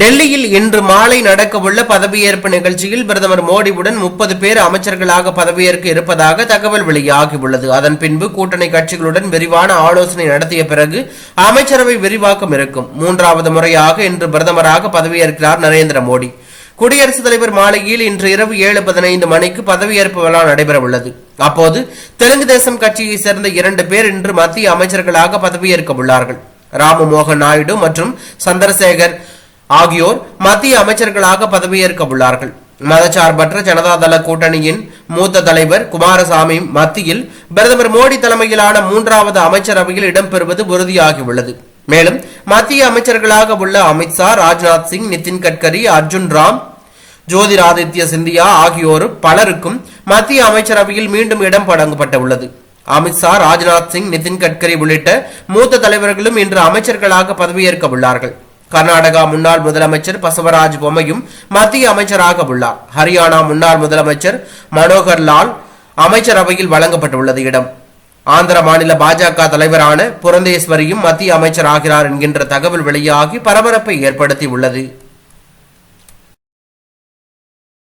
டெல்லியில் இன்று மாலை நடக்கவுள்ள பதவியேற்பு நிகழ்ச்சியில் பிரதமர் மோடியுடன் முப்பது பேர் அமைச்சர்களாக பதவியேற்க இருப்பதாக தகவல் வெளியாகியுள்ளது. அதன் பின்பு கூட்டணி கட்சிகளுடன் விரிவான ஆலோசனை நடத்திய பிறகு அமைச்சரவை விரிவாக்கம் இருக்கும். மூன்றாவது முறையாக இன்று பிரதமராக பதவியேற்கிறார் நரேந்திர மோடி. குடியரசுத் தலைவர் மாளிகையில் இன்று இரவு ஏழு பதினைந்து மணிக்கு பதவியேற்பு விழா நடைபெறவுள்ளது. அப்போது தெலுங்கு தேசம் கட்சியை சேர்ந்த இரண்டு பேர் இன்று மத்திய அமைச்சர்களாக பதவியேற்க உள்ளார்கள் ராம மோகன் நாயுடு மற்றும் சந்திரசேகர் ஆகியோர் மத்திய அமைச்சர்களாக பதவியேற்க உள்ளார்கள் மதச்சார்பற்ற ஜனதாதள கூட்டணியின் மூத்த தலைவர் குமாரசாமி மத்தியில் பிரதமர் மோடி தலைமையிலான மூன்றாவது அமைச்சரவையில் இடம்பெறுவது உறுதியாகியுள்ளது. மேலும் மத்திய அமைச்சர்களாக உள்ள அமித்ஷா ராஜ்நாத் சிங் நிதின் கட்கரி அர்ஜுன் ராம் ஜோதிராதித்ய சிந்தியா ஆகியோரும் பலருக்கும் மத்திய அமைச்சரவையில் மீண்டும் இடம் வழங்கப்பட்டுள்ளது. அமித்ஷா ராஜ்நாத் சிங் நிதின் கட்கரி உள்ளிட்ட மூத்த தலைவர்களும் இன்று அமைச்சர்களாக பதவியேற்க உள்ளார்கள் கர்நாடகா முன்னாள் முதலமைச்சர் பசவராஜ் பொம்மையும் மத்திய அமைச்சராக உள்ளார். ஹரியானா முன்னாள் முதலமைச்சர் மனோகர் லால் அமைச்சரவையில் வழங்கப்பட்டுள்ளது இடம். ஆந்திர மாநில பாஜக தலைவரான புரந்தேஸ்வரியும் மத்திய அமைச்சராகிறார் என்கின்ற தகவல் வெளியாகி பரபரப்பை ஏற்படுத்தி உள்ளது